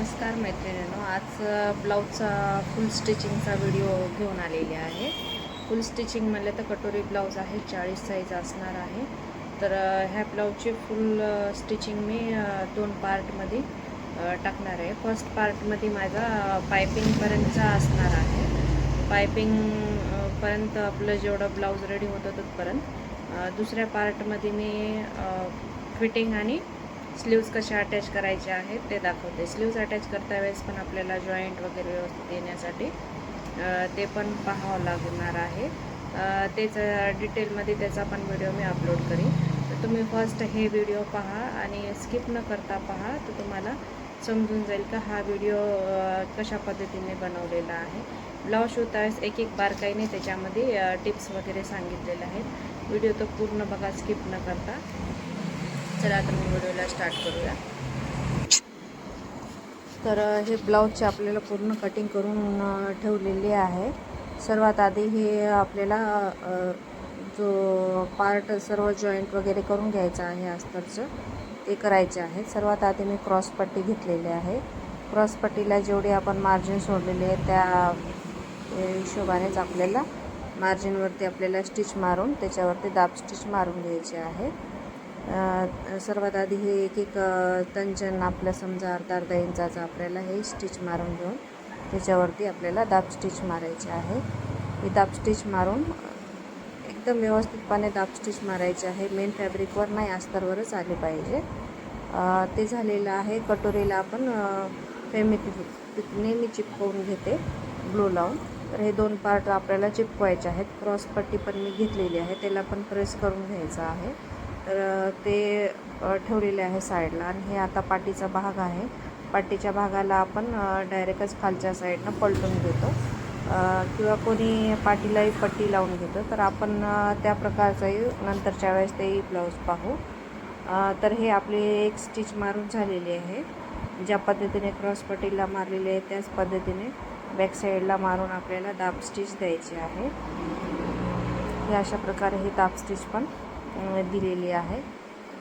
नमस्कार मैत्रिणीनो आज ब्लाऊजचा फुल स्टिचिंगचा व्हिडिओ घेऊन आलेले आहे. फुल स्टिचिंग म्हणलं तर कटोरी ब्लाऊज आहे चाळीस साईज असणार आहे. तर ह्या ब्लाऊजची फुल स्टिचिंग मी दोन पार्टमध्ये टाकणार आहे. फर्स्ट पार्टमध्ये माझा पायपिंगपर्यंतचा असणार आहे. पायपिंगपर्यंत आपलं जेवढं ब्लाऊज रेडी होतं तोपर्यंत. दुसऱ्या पार्टमध्ये मी फिटिंग आणि स्लीव्ज कशा अटॅच करायच्या आहेत ते दाखवते. स्लीव्ज अटॅच करता वेळेस पण आपल्याला जॉईंट वगैरे व्यवस्थित येण्यासाठी ते पण पाहावं लागणार आहे. तेच डिटेलमध्ये त्याचा पण व्हिडिओ मी अपलोड करीन. तर तुम्ही फर्स्ट हे व्हिडिओ पहा आणि स्किप न करता पहा तर तुम्हाला समजून जाईल का हा व्हिडिओ कशा पद्धतीने बनवलेला आहे. ब्लाऊज शिवतावेळेस एक एक बारकाईने त्याच्यामध्ये टिप्स वगैरे सांगितलेले आहेत. व्हिडिओ तर पूर्ण बघा स्किप न करता. चला आता मी व्हिडिओला स्टार्ट करूया. तर हे ब्लाऊजचे आपल्याला पूर्ण कटिंग करून ठेवलेली ठेवलेले आहे. सर्वात आधी हे आपल्याला जो पार्ट सर्व जॉईंट वगैरे करून घ्यायचं आहे अस्तरचं ते करायचे आहे. सर्वात आधी मी क्रॉस पट्टी घेतलेली आहे. क्रॉस पट्टीला जेवढे आपण मार्जिन सोडलेले आहे त्या हिशोबानेच आपल्याला मार्जिनवरती आपल्याला स्टिच मारून त्याच्यावरती दाब स्टिच मारून घ्यायचे आहे. सर्वात आधी हे एक एक तंजन आपलं समजा अर्धा अर्धा इंचाचं आपल्याला हे स्टिच मारून घेऊन त्याच्यावरती आपल्याला दाब स्टिच मारायचे आहे. ही दाब स्टिच मारून एकदम व्यवस्थितपणे दाब स्टिच मारायचे आहे. मेन फॅब्रिकवर नाही अस्तरवरच आले पाहिजे. ते झालेलं आहे. कटोरीला आपण फेमिक नेहमी चिपकवून घेते ब्लू लावून. तर हे दोन पार्ट आपल्याला चिपकवायचे आहेत. क्रॉस पट्टी पण मी घेतलेली आहे. त्याला पण प्रेस करून घ्यायचं आहे. तर ते ठेवलेले आहे साईडला आणि हे आता पाटीचा भाग आहे. पाटीच्या भागाला आपण डायरेक्टच खालच्या साईडनं पलटून घेतो. किंवा कोणी पाटीलाही पट्टी लावून घेतो. तर आपण त्या प्रकारचाही नंतरच्या वेळेस तेही ब्लाऊज पाहू. तर हे आपली एक स्टिच मारून झालेली आहे. ज्या पद्धतीने क्रॉस पट्टीला मारलेले आहे त्याच पद्धतीने बॅक साईडला मारून आपल्याला दाब स्टिच द्यायची आहे. हे अशा प्रकारे हे दाब स्टिच पण दिलेली आहे.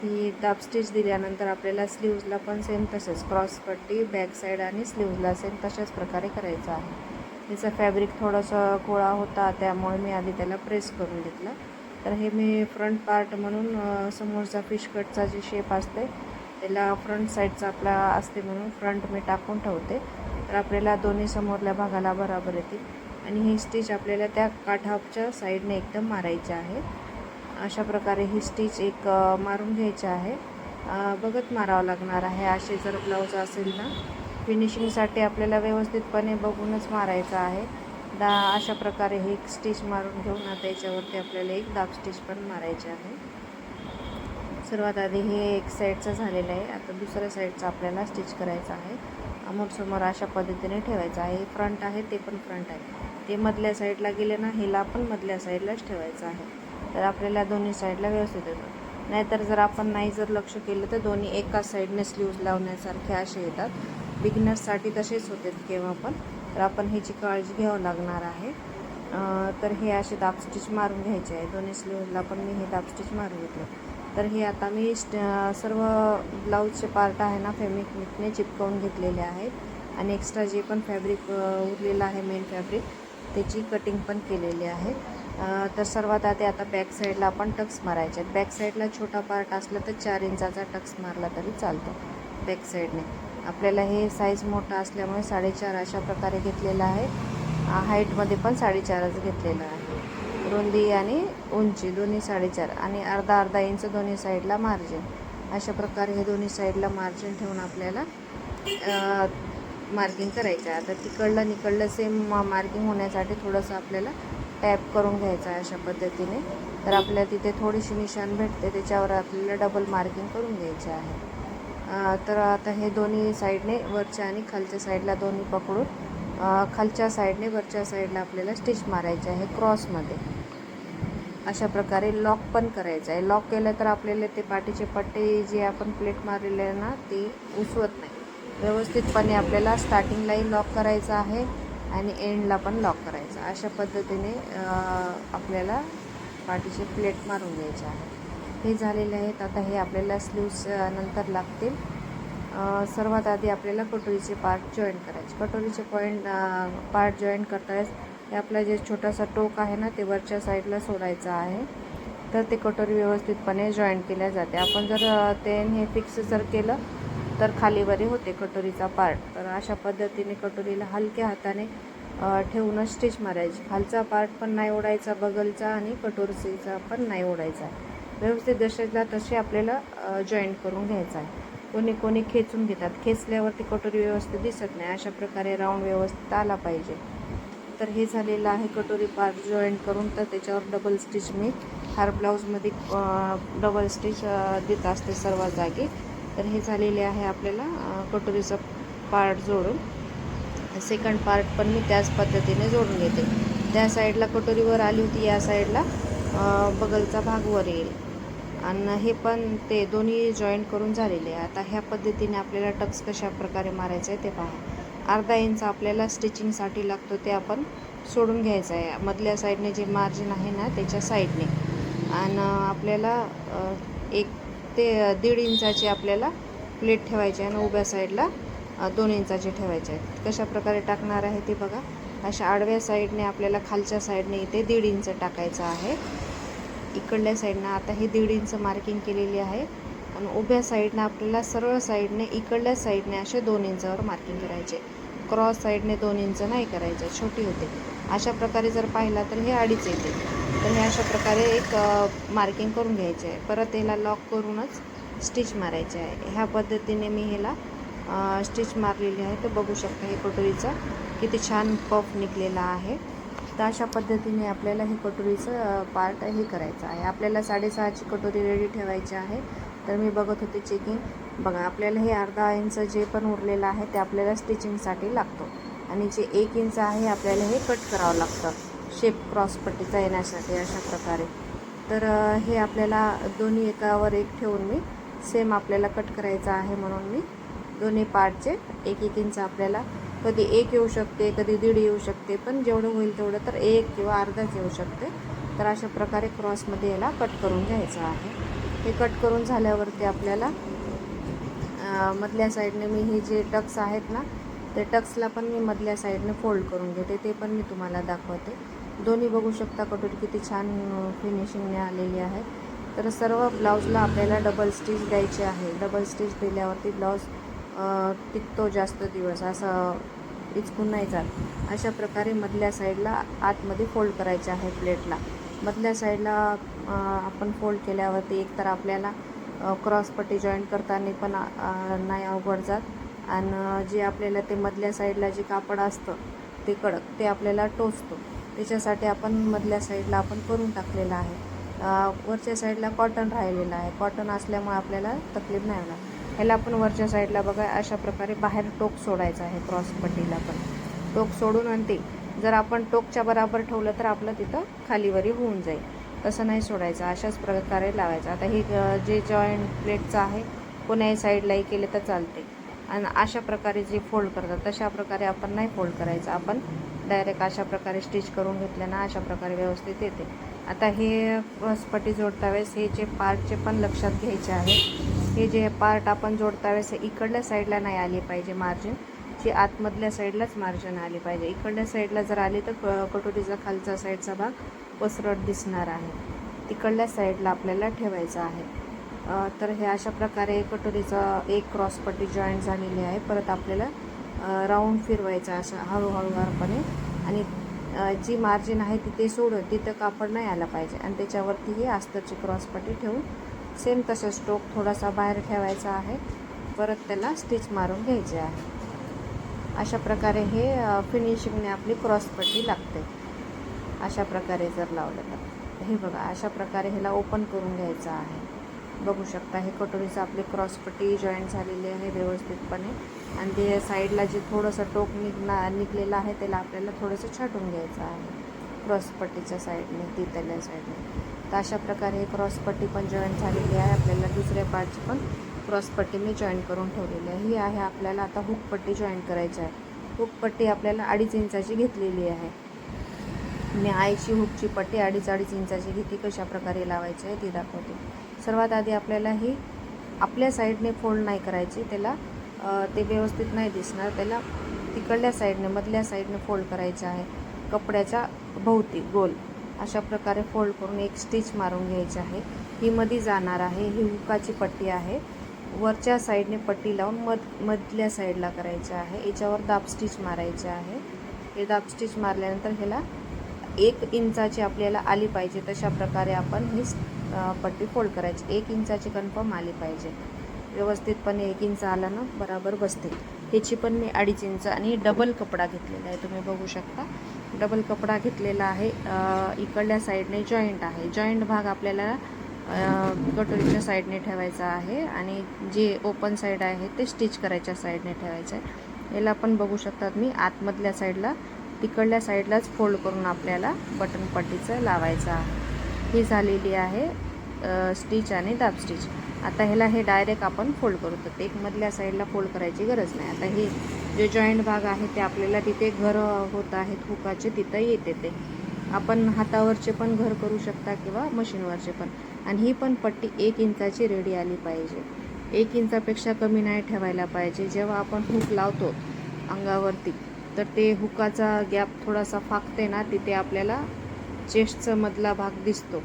ही दाब स्टिच दिल्यानंतर आपल्याला स्लीव्जला पण सेम तसेच क्रॉस पट्टी बॅक साईड आणि स्लीव्जला सेम तशाच प्रकारे करायचं आहे. त्याचं फॅब्रिक थोडंसं कोळा होता त्यामुळे मी आधी त्याला प्रेस करून घेतलं. तर हे मी फ्रंट पार्ट म्हणून समोरचा फिश कटचा जे शेप असते त्याला फ्रंट साईडचा आपला असते म्हणून फ्रंट मी टाकून ठेवते. तर आपल्याला दोन्ही समोरल्या भागाला बराबर येतील. आणि ही स्टिच आपल्याला त्या काठाच्या साईडने एकदम मारायची आहे. अशा प्रकारे ही स्टिच एक मारून घ्यायची आहे. बघत मारावं लागणार आहे. असे जर ब्लाऊज असेल ना फिनिशिंगसाठी आपल्याला व्यवस्थितपणे बघूनच मारायचं आहे. दा अशा प्रकारे हे एक स्टिच मारून घेऊन आता याच्यावरती आपल्याला एक दाब स्टिच पण मारायची आहे. सर्वात आधी हे एक साईडचं झालेलं आहे. आता दुसऱ्या साईडचं आपल्याला स्टिच करायचं आहे. समोर अशा पद्धतीने ठेवायचं आहे. फ्रंट आहे ते पण फ्रंट आहे. ते मधल्या साईडला गेले ना हिला पण मधल्या साईडलाच ठेवायचं आहे. तर आपल्याला दोन्ही साईडला व्यवस्थित येतात नाहीतर जर आपण नाही जर लक्ष केलं तर दोन्ही एकाच साईडने स्लीव्ज लावण्यासारखे असे येतात. बिगिनर्ससाठी तसेच होते केव्हा पण. तर आपण ह्याची काळजी घ्यावं लागणार आहे. तर हे असे दाब स्टिच मारून घ्यायचे आहे. दोन्ही स्लीव्जला पण मी हे दाब स्टिच मारून घेतलं. तर हे आता मी स्ट सर्व ब्लाऊजचे पार्ट आहे ना फेमिकने चिपकवून घेतलेले आहेत. आणि एक्स्ट्रा जे पण फॅब्रिक उरलेलं आहे मेन फॅब्रिक त्याची कटिंग पण केलेली आहे. तर सर्वात आधी आता बॅक साईडला आपण टक्स मारायचे आहेत. बॅक साईडला छोटा पार्ट असला तर चार इंचाचा टक्स मारला तरी चालतो बॅक साईडने आपल्याला हे साईज मोठा असल्यामुळे साडेचार अशा प्रकारे घेतलेला आहे. हाईटमध्ये पण साडेचारच घेतलेलं आहे. रुंदी आणि उंची दोन्ही साडेचार आणि अर्धा अर्धा इंच दोन्ही साईडला मार्जिन अशा प्रकारे हे दोन्ही साईडला मार्जिन ठेवून आपल्याला मार्किंग करायचं आहे. आता तिकडलं निकडलं सेम मार्किंग होण्यासाठी थोडंसं आपल्याला टॅप करून घ्यायचा आहे अशा पद्धतीने. तर आपल्या तिथे थोडीशी निशाण भेटते त्याच्यावर आपल्याला डबल मार्किंग करून घ्यायचे आहे. तर आता हे दोन्ही साईडने वरच्या आणि खालच्या साईडला दोन्ही पकडून खालच्या साईडने वरच्या साईडला आपल्याला स्टिच मारायचे आहे क्रॉसमध्ये अशा प्रकारे लॉक पण करायचं आहे. लॉक केलं तर आपल्याला ते पाठीचे पट्टे जे आपण प्लेट मारलेले आहे ना ते उसवत नाही. व्यवस्थितपणे आपल्याला स्टार्टिंगलाही लॉक करायचं आहे. आणि एंडला पण लॉक करायचं. अशा पद्धतीने आपल्याला पाठीचे प्लेट मारून घ्यायचे आहे. हे झालेले आहेत. आता हे आपल्याला स्लीव्स नंतर लागतील. सर्वात आधी आपल्याला कटोरीचे पार्ट जॉईन करायचे. कटोरीचे पॉईंट पार्ट जॉईन करतायच हे आपलं जे छोटासा टोक आहे ना ते वरच्या साईडला सोडायचं आहे. तर ते कटोरी व्यवस्थितपणे जॉईन केल्या जाते. आपण जर ते हे फिक्स जर केलं तर खालीवरी होते कटोरीचा पार्ट तर अशा पद्धतीने कटोरीला हलक्या हाताने ठेवून ठेवूनच स्टिच मारायची. खालचा पार्ट पण नाही ओढायचा बगलचा आणि कटोरीचा पण नाही ओढायचा. व्यवस्थित जशाला तसे आपल्याला जॉईंट करून घ्यायचा आहे. कोणी कोणी खेचून घेतात. खेचल्यावरती कटोरी व्यवस्थित दिसत नाही. अशा प्रकारे राऊंड व्यवस्थित आला पाहिजे. तर हे झालेलं आहे कटोरी पार्ट जॉईंट करून. तर त्याच्यावर डबल स्टिच मी हार ब्लाऊजमध्ये डबल स्टिच देत असते सर्व जागी. तर हे झालेले आहे आपल्याला कटोरीचा पार्ट जोडून. सेकंड पार्ट पण मी त्याच पद्धतीने जोडून घेते. त्या साईडला कटोरीवर आली होती या साईडला बगलचा भाग वर येईल. आणि हे पण ते दोन्ही जॉईंट करून झालेले आहे. आता ह्या पद्धतीने आपल्याला टक्स कशा प्रकारे मारायचं आहे ते पहा. अर्धा इंच आपल्याला स्टिचिंगसाठी लागतो ते आपण सोडून घ्यायचं आहे. मधल्या साईडने जे मार्जिन आहे ना त्याच्या साईडने आणि आपल्याला एक ते दीड इंचाची आपल्याला प्लेट ठेवायची आहे आणि उभ्या साईडला दोन इंचाचे ठेवायचे आहेत कशा प्रकारे टाकणार आहे ते बघा. अशा आडव्या साईडने आपल्याला खालच्या साईडने इथे दीड इंच टाकायचं आहे. इकडल्या साईडनं आता हे दीड इंच मार्किंग केलेली आहे. आणि उभ्या साईडनं आपल्याला सरळ साईडने इकडल्या साईडने असे दोन इंचावर मार्किंग करायचे. क्रॉस साईडने दोन इंच नाही करायचं छोटी होते. अशा प्रकारे जर पाहिला तर हे अडीच येते. तर हे अशा प्रकारे एक मार्किंग करून घ्यायचे आहे. परत याला लॉक करूनच स्टिच मारायचे आहे. ह्या पद्धतीने मी ह्याला स्टिच मारलेली आहे. तर बघू शकता हे कटोरीचं किती छान पफ निघलेला आहे. तर अशा पद्धतीने आपल्याला हे कटोरीचं पार्ट हे करायचं आहे. आपल्याला साडेसहाची कटोरी रेडी ठेवायची आहे. तर मी बघत होते चेकिंग बघा आपल्याला हे अर्धा इंच जे पण उरलेलं आहे ते आपल्याला स्टिचिंगसाठी लागतो. आणि जे एक इंच आहे आपल्याला हे कट करावं लागतं. शेप क्रॉसपट्टीचा येण्यासाठी अशा प्रकारे. तर हे आपल्याला दोन्ही एकावर एक ठेवून मी सेम आपल्याला कट करायचं आहे म्हणून मी दोन्ही पार्टचे एक एक इंच आपल्याला कधी एक येऊ शकते कधी दीड येऊ शकते पण जेवढं होईल तेवढं तर एक किंवा अर्धाच येऊ शकते. तर अशा प्रकारे क्रॉसमध्ये याला कट करून घ्यायचं आहे. हे कट करून झाल्यावरती आपल्याला मधल्या साईडने मी हे जे टक्स आहेत ना ते टक्सला पण मी मधल्या साईडने फोल्ड करून घेते ते पण मी तुम्हाला दाखवते. दोन्ही बघू शकता कटोरी किती छान फिनिशिंगने आलेली आहे. तर सर्व ब्लाऊजला आपल्याला डबल स्टिच द्यायची आहे. डबल स्टिच दिल्यावरती ब्लाऊज टिकतो जास्त दिवस असं इचकून नाही जात. अशा प्रकारे मधल्या साईडला आतमध्ये फोल्ड करायचे आहे प्लेटला. मधल्या साईडला आपण फोल्ड केल्यावरती एकतर आपल्याला क्रॉसपट्टी जॉईंट करताना पण नाही अवघड जात. आणि जे आपल्याला ते मधल्या साईडला जे कापड असतं ते कडक ते आपल्याला टोचतो. त्याच्यासाठी आपण मधल्या साईडला आपण करून टाकलेलं आहे. वरच्या साईडला कॉटन राहिलेलं आहे. कॉटन असल्यामुळे आपल्याला तकलीफ नाही होणार. ह्याला आपण वरच्या साईडला बघा अशा प्रकारे बाहेर टोक सोडायचं आहे क्रॉस पट्टीला पण. टोक सोडून आणि ते जर आपण टोकच्या बराबर ठेवलं तर आपलं तिथं खालीवरी होऊन जाईल. तसं नाही सोडायचं अशाच प्रकारे लावायचं. आता हे जे जॉईंट प्लेटचं आहे कोण्याही साईडलाही केले तर चालते. आणि अशा प्रकारे जे फोल्ड करतात तशा प्रकारे आपण नाही फोल्ड करायचं. आपण डायरेक्ट अशा प्रकारे स्टिच करून घेतलं ना अशा प्रकारे व्यवस्थित येते. आता हे क्रॉसपट्टी जोडता वेळेस हे जे पार्टचे पण लक्षात घ्यायचे आहे. हे जे पार्ट आपण जोडता वेळेस इकडल्या साईडला नाही आली पाहिजे मार्जिन. जी आतमधल्या साईडलाच मार्जिन आली पाहिजे. इकडल्या साईडला जर आली तर क- कटोरीचा खालचा साईडचा भाग पसरट दिसणार आहे. तिकडल्या साईडला आपल्याला ठेवायचं आहे. तर हे अशा प्रकारे कटोरीचं एक क्रॉसपट्टी जॉईंट झालेली आहे. परत आपल्याला राऊंड फिरवायचं असं हळूहळू हळूपणे आणि जी मार्जिन आहे तिथे सोडून तिथं कापड नाही आला पाहिजे. आणि त्याच्यावरती ही क्रॉसपट्टी ठेवून सेम तसं स्ट्रोक थोडासा बाहेर ठेवायचा आहे. परत त्याला स्टिच मारून घ्यायचे आहे. अशा प्रकारे हे फिनिशिंगने आपली क्रॉसपट्टी लागते. अशा प्रकारे जर लावलं तर. हे बघा अशा प्रकारे ह्याला ओपन करून घ्यायचं आहे. बघू शकता. हे कटोरीचं आपली क्रॉसपट्टी जॉईंट झालेली आहे व्यवस्थितपणे. आणि ते साईडला जे थोडंसं टोक निघना निघलेलं आहे त्याला आपल्याला थोडंसं छाटून घ्यायचं आहे. क्रॉसपट्टीच्या साईडने तिथल्या साईडने तर अशा प्रकारे हे क्रॉसपट्टी पण जॉईंट झालेली आहे. आपल्याला दुसऱ्या पार्टची पण क्रॉसपट्टी मी जॉईन करून ठेवलेली आहे. ही आहे आपल्याला आता हुकपट्टी जॉईन करायची आहे. हुकपट्टी आपल्याला अडीच इंचाची घेतलेली आहे. मी आईची हुकची पट्टी अडीच अडीच इंचाची घेतली कशाप्रकारे लावायची आहे ती दाखवते. सर्वात आधी आपल्याला ही आपल्या साईडने फोल्ड नाही करायची त्याला ते व्यवस्थित नाही दिसणार. त्याला तिकडल्या साईडने मधल्या साईडने फोल्ड करायचं आहे. कपड्याच्या भोवती गोल अशा प्रकारे फोल्ड करून एक स्टिच मारून घ्यायची आहे. ही मधी जाणार आहे ही हुकाची पट्टी आहे. वरच्या साईडने पट्टी लावून मध मधल्या साईडला करायचं आहे. याच्यावर दाब स्टिच मारायचे आहे. हे दाब स्टिच मारल्यानंतर ह्याला एक इंचाची आपल्याला आली पाहिजे तशा प्रकारे आपण ही पट्टी फोल्ड करायची. एक इंचाची कन्फर्म आली पाहिजे. व्यवस्थितपणे एक इंच आला ना बराबर बसते. ह्याची पण मी अडीच इंच आणि डबल कपडा घेतलेला आहे. तुम्ही बघू शकता. डबल कपडा घेतलेला आहे. इकडल्या साईडने जॉईंट आहे. जॉईंट भाग आपल्याला कटोरीच्या साईडने ठेवायचा आहे आणि जे ओपन साईड आहे ते स्टिच करायच्या साईडने ठेवायचं आहे. याला पण बघू शकतात मी. आतमधल्या साईडला तिकडल्या साईडलाच फोल्ड करून आपल्याला बटन पट्टीचं लावायचं आहे. ही झालेली आहे स्टिच आणि दाब स्टिच आता ह्याला हे डायरेक्ट आपण फोल्ड करू. तर एक मधल्या साईडला फोल्ड करायची गरज नाही. आता हे जे जॉईंट भाग आहे ते आपल्याला तिथे घर होत आहेत हुकाचे तिथं येते ते. आपण हातावरचे पण घर करू शकता किंवा मशीनवरचे पण. आणि ही पण पट्टी एक इंचाची रेडी आली पाहिजे. एक इंचापेक्षा कमी नाही ठेवायला पाहिजे. जेव्हा आपण हुक लावतो अंगावरती तर ते हुकाचा गॅप थोडासा फाकते ना तिथे आपल्याला चेस्टचा मधला भाग दिसतो.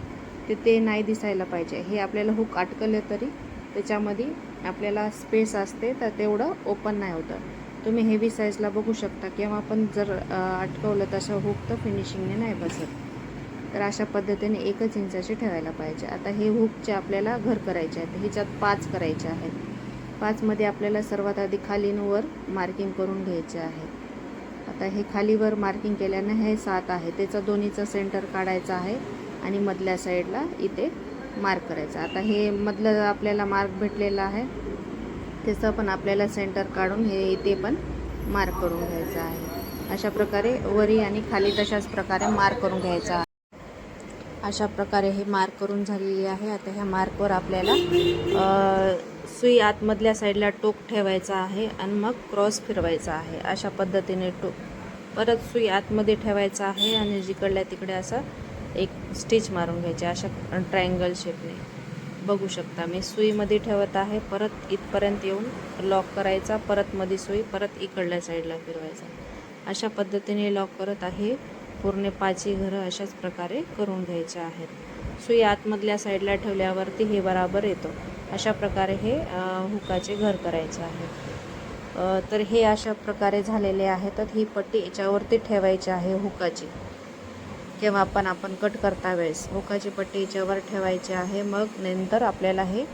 ते ते नाही दिसायला पाहिजे. हे आपल्याला हुक अटकले तरी त्याच्यामध्ये आपल्याला स्पेस असते तर तेवढं ओपन नाही होतं. तुम्ही हेवी साईजला बघू शकता. किंवा आपण जर अटकवलं तसं हुक तर फिनिशिंगने नाही बसत. तर अशा पद्धतीने एकच इंचाचे ठेवायला पाहिजे. आता हे हुकचे आपल्याला घर करायचे आहेत ह्याच्यात पाच करायचे आहेत. पाचमध्ये आपल्याला सर्वात आधी खालींवर मार्किंग करून घ्यायचे आहे. आता हे खालीवर मार्किंग केल्यानं हे सात आहे. त्याचा दोन्हीचं सेंटर काढायचं आहे आणि मधल्या साईडला इथे मार्क करायचा. आता हे मधलं आपल्याला मार्क भेटलेला आहे. त्याचं पण आपल्याला सेंटर काढून हे इथे पण मार्क करून घ्यायचं आहे. अशा प्रकारे वरी आणि खाली तशाच प्रकारे मार्क करून घ्यायचा आहे. अशा प्रकारे हे मार्क करून झालेली आहे. आता ह्या मार्कवर आपल्याला सुई आतमधल्या साईडला टोक ठेवायचा आहे आणि मग क्रॉस फिरवायचा आहे. अशा पद्धतीने टोक परत सुई आतमध्ये ठेवायचा आहे आणि जिकडल्या तिकडे असं एक स्टिच मारून घ्यायची अशा ट्रायंगल शेपने. बघू शकता मी सुईमध्ये ठेवत आहे परत इथपर्यंत येऊन लॉक करायचा परत मध्ये सुई परत इकडल्या साईडला फिरवायचा. अशा पद्धतीने लॉक करत आहे. पूर्ण पाचही घरं अशाच प्रकारे करून घ्यायचे आहेत. सुई आतमधल्या साईडला ठेवल्यावरती हे बराबर येतो. अशा प्रकारे हे हुकाचे घर करायचे आहे. तर हे अशा प्रकारे झालेले आहे. तर ही पट्टी याच्यावरती ठेवायची आहे हुकाची. किंवा पण आपण कट करता वेळेस हुकाची पट्टी याच्यावर ठेवायची आहे. मग नंतर आपल्याला हे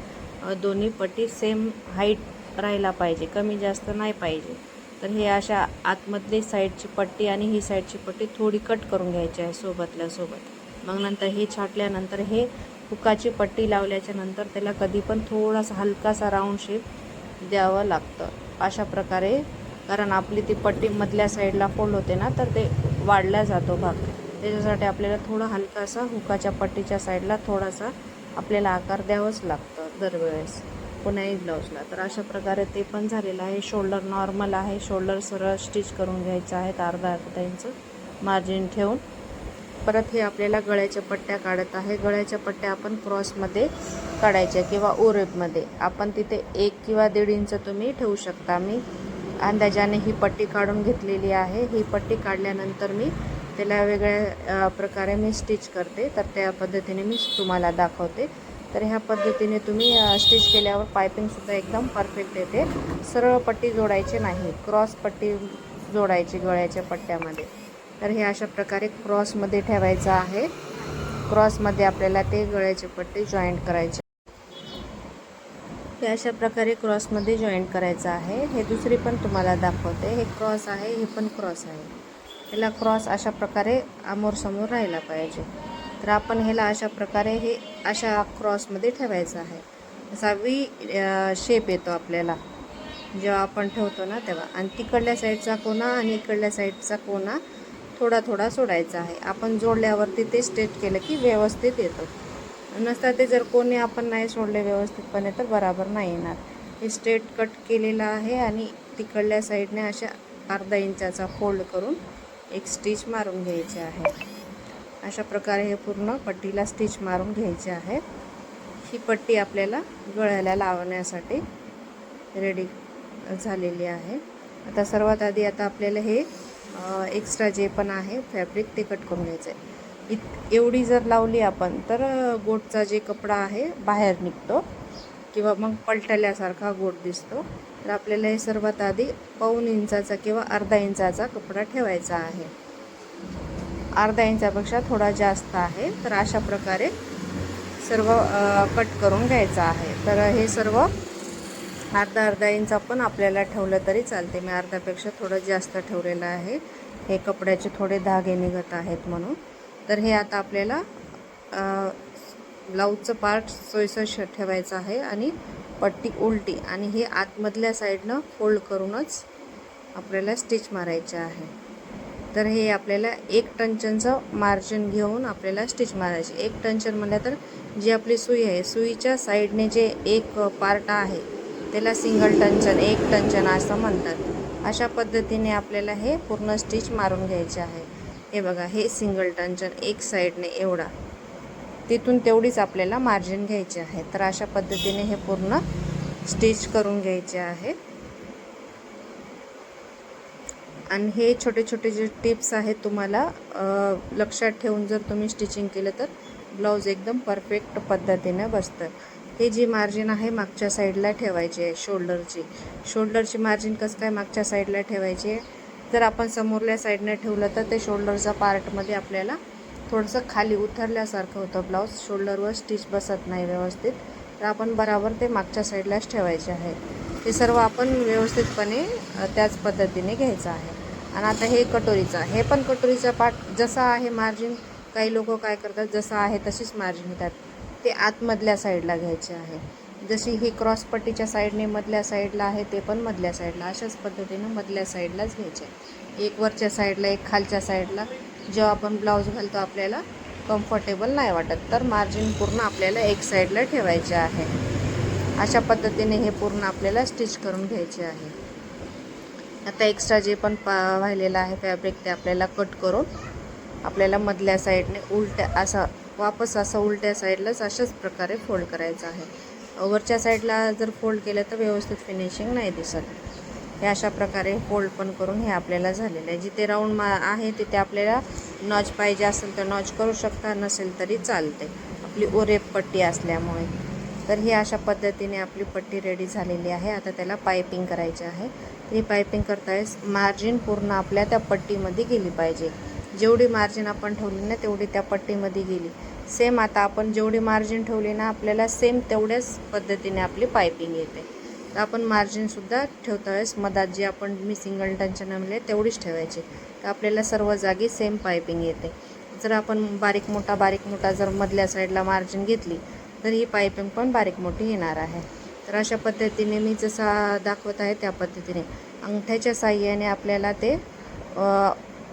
दोन्ही पट्टी सेम हाईट राहायला पाहिजे. कमी जास्त नाही पाहिजे. तर हे अशा आतमधली साईडची पट्टी आणि ही साईडची पट्टी थोडी कट करून घ्यायची आहे सोबतल्या सोबत. मग नंतर हे छाटल्यानंतर हे हुकाची पट्टी लावल्याच्या नंतर त्याला कधी पण थोडासा हलकासा राऊंड शेप द्यावं लागतं. अशा प्रकारे कारण आपली ती पट्टी मधल्या साईडला फोल्ड होते ना तर ते वाढला जातो भाग. त्याच्यासाठी आपल्याला थोडा हलकासा हुकाच्या पट्टीच्या साईडला थोडासा आपल्याला आकार द्यावाच लागतं दरवेळेस. कोण्याही ब्लाऊजला तर अशा प्रकारे ते पण झालेलं आहे. शोल्डर नॉर्मल आहे. शोल्डर सरळ स्टिच करून घ्यायचं आहे. अर्धा अर्धा इंच मार्जिन ठेवून. परत हे आपल्याला गळ्याच्या पट्ट्या काढत आहे. गळ्याच्या पट्ट्या आपण क्रॉसमध्ये काढायच्या किंवा ओरेपमध्ये. आपण तिथे एक किंवा दीड इंच तुम्ही ठेवू शकता. मी अंदाजाने ही पट्टी काढून घेतलेली आहे. ही पट्टी काढल्यानंतर मी त्याला वेगळ्या प्रकारे मी स्टिच करते. तर त्या पद्धतीने मी तुम्हाला दाखवते. तर ह्या पद्धतीने तुम्ही स्टिच केल्यावर पायपिंगसुद्धा एकदम परफेक्ट येते. सरळ पट्टी जोडायची नाही. क्रॉस पट्टी जोडायची गळ्याच्या पट्ट्यामध्ये. तर हे अशा प्रकारे क्रॉसमध्ये ठेवायचं आहे. क्रॉसमध्ये आपल्याला ते गळ्याचे पट्टी जॉईंट करायचे. हे अशा प्रकारे क्रॉसमध्ये जॉईंट करायचं आहे. हे दुसरी पण तुम्हाला दाखवते. हे क्रॉस आहे हे पण क्रॉस आहे. ह्याला क्रॉस अशा प्रकारे आमोरसमोर राहायला पाहिजे. तर आपण ह्याला अशा प्रकारे हे अशा क्रॉसमध्ये ठेवायचं आहे. असा वी शेप येतो आपल्याला. जेव्हा आपण ठेवतो ना तेव्हा. आणि तिकडल्या साईडचा कोना आणि इकडल्या साईडचा कोना थोडा थोडा सोडायचा आहे. आपण जोडल्यावरती ते स्ट्रेट केलं की व्यवस्थित येतो. नसता ते जर कोणी आपण नाही सोडले व्यवस्थितपणे तर बराबर नाही येणार. हे स्ट्रेट कट केलेलं आहे आणि तिकडल्या साईडने अशा अर्धा इंचाचा फोल्ड करून एक स्टिच मारून घ्यायची आहे. अशा प्रकारे हे पूर्ण पट्टीला स्टिच मारून घ्यायचे आहे ही पट्टी आपल्याला गळ्याला लावण्यासाठी रेडी झालेली आहे. आता सर्वात आधी आता आपल्याला हे एक्स्ट्रा जे पण आहे फॅब्रिक ते कट करून घ्यायचं आहे इत एवढी जर लावली आपण तर गोटचा जे कपडा आहे बाहेर निघतो किंवा मग पलटल्यासारखा गोट दिसतो. तर आपल्याला हे सर्वात आधी पाऊन इंचाचा किंवा अर्धा इंचाचा कपडा ठेवायचा आहे. अर्धा इंचापेक्षा थोडा जास्त आहे. तर अशा प्रकारे सर्व कट करून घ्यायचं आहे. तर हे सर्व अर्धा अर्धा इंच पण आपल्याला ठेवलं तरी चालते. मी अर्ध्यापेक्षा थोडं जास्त ठेवलेलं आहे. हे कपड्याचे थोडे धागे निघत आहेत म्हणून. तर हे आता आपल्याला ब्लाऊजचं पार्ट सोयीसर ठेवायचं आहे आणि पट्टी उलटी आणि हे आतमधल्या साईडनं फोल्ड करूनच आपल्याला स्टिच मारायचे आहे. तर हे आपल्याला एक टंचनचं मार्जिन घेऊन आपल्याला स्टिच मारायची. एक टंचन म्हणलं तर जी आपली सुई आहे सुईच्या साईडने जे एक पार्ट आहे त्याला सिंगल टंचन एक टंचन असं म्हणतात. अशा पद्धतीने आपल्याला हे पूर्ण स्टिच मारून घ्यायचे आहे. हे बघा हे सिंगल टंचन एक साईडने एवढा. तिथून तेवढीच आपल्याला मार्जिन घ्यायची आहे. तर अशा पद्धतीने हे पूर्ण स्टिच करून घ्यायचे आहे. आणि हे छोटे छोटे जे टिप्स आहेत तुम्हाला लक्षात ठेवून जर तुम्ही स्टिचिंग केलं तर ब्लाऊज एकदम परफेक्ट पद्धतीने बसतं. हे जी मार्जिन आहे मागच्या साईडला ठेवायची आहे शोल्डरची. शोल्डरची मार्जिन कसं काय मागच्या साईडला ठेवायची आहे? जर आपण समोरल्या साईडने ठेवलं तर ते शोल्डरच्या पार्टमध्ये आपल्याला थोडंसं खाली उतरल्यासारखं होतं ब्लाऊज. शोल्डरवर स्टिच बसत नाही व्यवस्थित. तर आपण बराबर ते मागच्या साईडलाच ठेवायचे आहे. हे सर्व आपण व्यवस्थितपणे त्याच पद्धतीने घ्यायचं आहे. आणि आता हे कटोरीचा हे पण कटोरीचा पाठ जसा आहे मार्जिन काही लोक काय करतात जसं आहे तशीच मार्जिन घेतात. ते आतमधल्या साईडला घ्यायचे आहे. जशी ही क्रॉसपट्टीच्या साईडने मधल्या साईडला आहे ते पण मधल्या साईडला अशाच पद्धतीनं मधल्या साईडलाच घ्यायचे. एक वरच्या साईडला एक खालच्या साईडला जेव्हा आपण ब्लाऊज घालतो आपल्याला कम्फर्टेबल नाही वाटत. तर मार्जिन पूर्ण आपल्याला एक साईडला ठेवायचे आहे. अशा पद्धतीने हे पूर्ण आपल्याला स्टिच करून घ्यायचे आहे. आता एक्स्ट्रा जे पण पा राहिलेलं आहे फॅब्रिक ते आपल्याला कट करून आपल्याला मधल्या साईडने उलट्या असा वापस असं उलट्या साईडलाच अशाच प्रकारे फोल्ड करायचं आहे. वरच्या साईडला जर फोल्ड केलं तर व्यवस्थित फिनिशिंग नाही दिसत. हे अशा प्रकारे फोल्ड पण करून हे आपल्याला झालेलं आहे. जिथे राऊंड मा आहे तिथे आपल्याला नॉच पाहिजे असेल तर नॉच करू शकता नसेल तरी चालते आपली ओरेप पट्टी असल्यामुळे. तर ही अशा पद्धतीने आपली पट्टी रेडी झालेली आहे. आता त्याला पायपिंग करायची आहे. तर ही पायपिंग करतावेळेस मार्जिन पूर्ण आपल्या त्या पट्टीमध्ये गेली पाहिजे. जेवढी मार्जिन आपण ठेवली ना तेवढी त्या पट्टीमध्ये गेली. सेम आता आपण जेवढी मार्जिन ठेवली ना आपल्याला सेम तेवढ्याच पद्धतीने आपली पायपिंग येते. तर आपण मार्जिनसुद्धा ठेवता वेळेस मधात जी आपण मी सिंगल टनच्या नमले तेवढीच ठेवायची. तर आपल्याला सर्व जागी सेम पायपिंग येते. जर आपण बारीक मोठा बारीक मोठा जर मधल्या साईडला मार्जिन घेतली तर ही पायपिंग पण बारीक मोठी येणार आहे. तर अशा पद्धतीने मी जसा दाखवत आहे त्या पद्धतीने अंगठ्याच्या साह्याने आपल्याला ते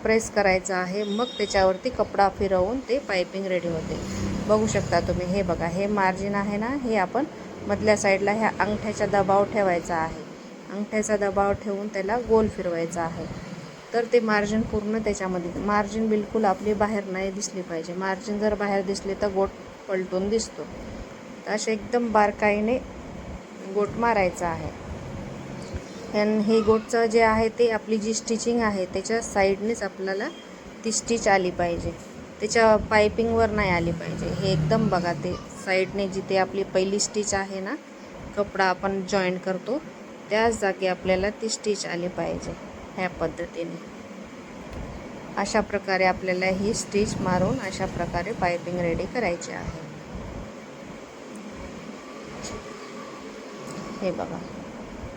प्रेस करायचं आहे. मग त्याच्यावरती कपडा फिरवून ते पायपिंग रेडी होते. बघू शकता तुम्ही हे बघा हे मार्जिन आहे ना हे आपण मधल्या साईडला ह्या अंगठ्याचा दबाव ठेवायचा आहे. अंगठ्याचा दबाव ठेवून त्याला गोल फिरवायचा आहे. तर ते मार्जिन पूर्ण त्याच्यामध्ये मार्जिन बिलकुल आपली बाहेर नाही दिसली पाहिजे. मार्जिन जर बाहेर दिसले तर गोट पलटून दिसतो. असे एकदम बारकाईने गोट मारायचा आहे. आणि हे गोटचं जे आहे ते आपली जी स्टिचिंग आहे त्याच्या साईडनेच आपल्याला ती स्टिच आली पाहिजे. त्याच्या पायपिंगवर नाही आली पाहिजे. हे एकदम बघा ते साईडने जिथे आपली पहिली स्टिच आहे ना कपडा आपण जॉईन करतो त्याच जागी आपल्याला ती स्टिच आली पाहिजे ह्या पद्धतीने. अशा प्रकारे आपल्याला ही स्टिच मारून अशा प्रकारे पायपिंग रेडी करायची आहे. हे बघा.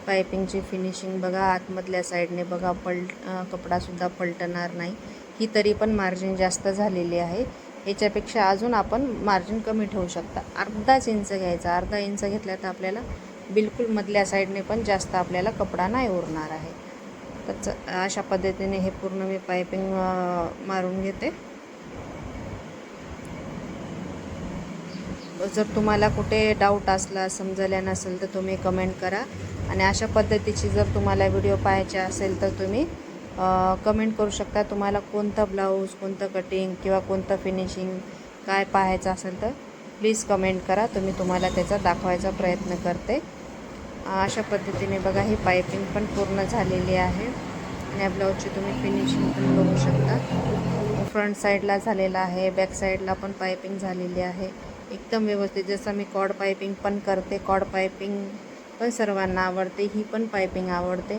पायपिंगची फिनिशिंग बघा आतमधल्या साईडने बघा पलट कपडासुद्धा पलटणार नाही. ही तरी पण मार्जिन जास्त झालेली आहे. याच्यापेक्षा अजून आपण मार्जिन कमी ठेवू शकता. अर्धाच इंच घ्यायचा. अर्धा इंच घेतला तर आपल्याला बिलकुल मधल्या साईडने पण जास्त आपल्याला कपडा नाही उरणार आहे. तर अशा पद्धतीने हे पूर्ण मी पायपिंग मारून घेते. जर तुम्हाला कुठे डाऊट असला समजल्या नसेल तर तुम्ही कमेंट करा. आणि अशा पद्धतीची जर तुम्हाला व्हिडिओ पाहायचे असेल तर तुम्ही कमेंट करू शकता. तुम्हाला कोणतं ब्लाऊज कोणतं कटिंग किंवा कोणतं फिनिशिंग काय पाहायचं असेल तर प्लीज कमेंट करा. तुम्ही तुम्हाला त्याचा दाखवायचा प्रयत्न करते. अशा पद्धतीने बघा ही पायपिंग पण पूर्ण झालेली आहे. आणि या ब्लाऊजची तुम्ही फिनिशिंग पण बघू शकता. फ्रंट साईडला झालेला आहे बॅक साईडला पण पायपिंग झालेली आहे. एकदम व्यवस्थित. जसं मी कॉड पायपिंग पण करते कॉड पायपिंग पण सर्वांना आवडते ही पण पायपिंग आवडते.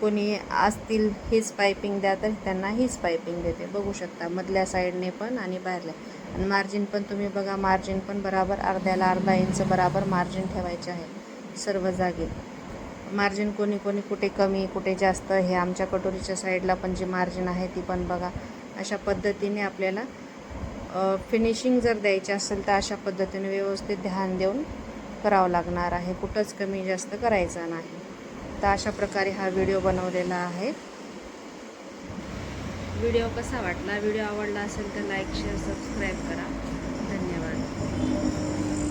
कोणी असतील हीच पायपिंग द्या तर त्यांना हीच पायपिंग देते. बघू शकता मधल्या साईडने पण आणि बाहेरल्या. आणि मार्जिन पण तुम्ही बघा मार्जिन पण बराबर अर्ध्याला अर्धा इंच बराबर मार्जिन ठेवायचे आहे सर्व जागी. मार्जिन कोणी कोणी कुठे कमी कुठे जास्त हे आमच्या कटोरीच्या साईडला पण जी मार्जिन आहे ती पण बघा. अशा पद्धतीने आपल्याला फिनिशिंग जर द्यायची असेल तर अशा पद्धतीने व्यवस्थित ध्यान देऊन करावं लागणार आहे. कुठंच कमी जास्त करायचा नाही. तर अशा प्रकारे हा व्हिडिओ बनवलेला आहे. व्हिडिओ कसा वाटला? व्हिडिओ आवडला असेल तर लाईक शेअर सबस्क्राईब करा.